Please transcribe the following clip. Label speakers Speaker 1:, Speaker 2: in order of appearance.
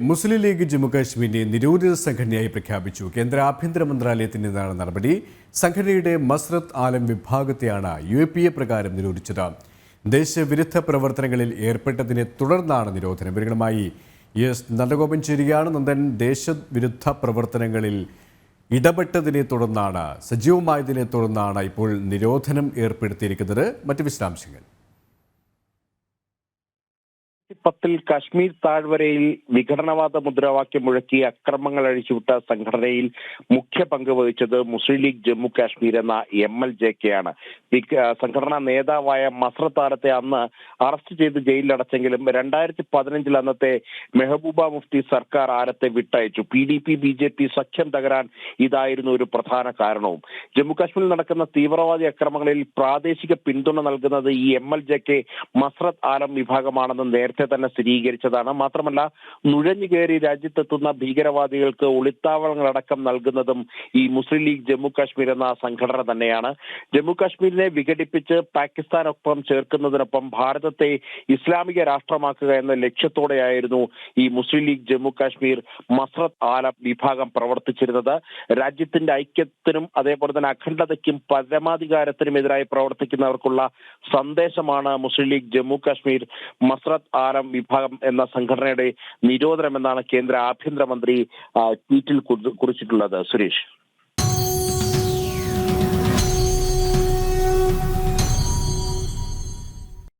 Speaker 1: മുസ്ലിം league ജമ്മുകാശ്മീരിനെ നിരോധിത സംഘടനയായി പ്രഖ്യാപിച്ചു. കേന്ദ്ര ആഭ്യന്തര മന്ത്രാലയത്തിന്റെതാണ് നടപടി. സംഘടനയുടെ മസ്രത്ത് ആലം വിഭാഗത്തെയാണ് യു പി എ പ്രകാരം നിരോധിച്ചത്. ദേശവിരുദ്ധ പ്രവർത്തനങ്ങളിൽ ഏർപ്പെട്ടതിനെ തുടർന്നാണ് നിരോധനം. ഇവരുമായി എസ് നന്ദഗോപൻ ചേരുകയാണ്. നന്ദൻ ദേശവിരുദ്ധ പ്രവർത്തനങ്ങളിൽ ഇടപെട്ടതിനെ തുടർന്നാണ് സജീവമായതിനെ തുടർന്നാണ് ഇപ്പോൾ നിരോധനം ഏർപ്പെടുത്തിയിരിക്കുന്നത്. മറ്റ് വിശദാംശങ്ങൾ.
Speaker 2: പത്തിൽ കാശ്മീർ താഴ്വരയിൽ വിഘടനവാദ മുദ്രാവാക്യം മുഴക്കി അക്രമങ്ങൾ അഴിച്ചുവിട്ട സംഘടനയിൽ മുഖ്യ പങ്ക് വഹിച്ചത് മുസ്ലിം ലീഗ് ജമ്മു കാശ്മീർ എന്ന എം എൽ ജെ കെ ആണ് സംഘടനാ നേതാവായ മസ്ര താരത്തെ അന്ന് അറസ്റ്റ് ചെയ്ത് ജയിലിലടച്ചെങ്കിലും രണ്ടായിരത്തി പതിനഞ്ചിൽ അന്നത്തെ മെഹബൂബ മുഫ്തി സർക്കാർ ആരത്തെ വിട്ടയച്ചു. P D P B J P സഖ്യം തകരാൻ ഇതായിരുന്നു ഒരു പ്രധാന കാരണവും. ജമ്മു കാശ്മീരിൽ നടക്കുന്ന തീവ്രവാദി അക്രമങ്ങളിൽ പ്രാദേശിക പിന്തുണ നൽകുന്നത് ഈ M L J K Masrat Alam വിഭാഗമാണെന്ന് നേരത്തെ തന്നെ സ്ഥിരീകരിച്ചതാണ്. മാത്രമല്ല നുഴഞ്ഞു കയറി രാജ്യത്തെത്തുന്ന ഭീകരവാദികൾക്ക് ഒളിത്താവളങ്ങളടക്കം നൽകുന്നതും ഈ മുസ്ലിം ലീഗ് ജമ്മു കാശ്മീർ എന്ന സംഘടന തന്നെയാണ്. ജമ്മു കാശ്മീരിനെ വിഘടിപ്പിച്ച് പാകിസ്ഥാനൊപ്പം ചേർക്കുന്നതിനൊപ്പം ഭാരതത്തെ ഇസ്ലാമിക രാഷ്ട്രമാക്കുക എന്ന ലക്ഷ്യത്തോടെയായിരുന്നു ഈ മുസ്ലിം ലീഗ് ജമ്മു കാശ്മീർ മസ്രത്ത് ആല വിഭാഗം പ്രവർത്തിച്ചിരുന്നത്. രാജ്യത്തിന്റെ ഐക്യത്തിനും അതേപോലെ തന്നെ അഖണ്ഡതയ്ക്കും പരമാധികാരത്തിനും എതിരായി പ്രവർത്തിക്കുന്നവർക്കുള്ള സന്ദേശമാണ് മുസ്ലിം ലീഗ് ജമ്മു കാശ്മീർ മസ്രത്ത് ആലം വിഭാഗം എന്ന സംഘടനയുടെ നിരോധനം എന്നാണ് കേന്ദ്ര ആഭ്യന്തരമന്ത്രി ട്വീറ്റിൽ കുറി- കുറിച്ചിട്ടുള്ളത്. സുരേഷ്.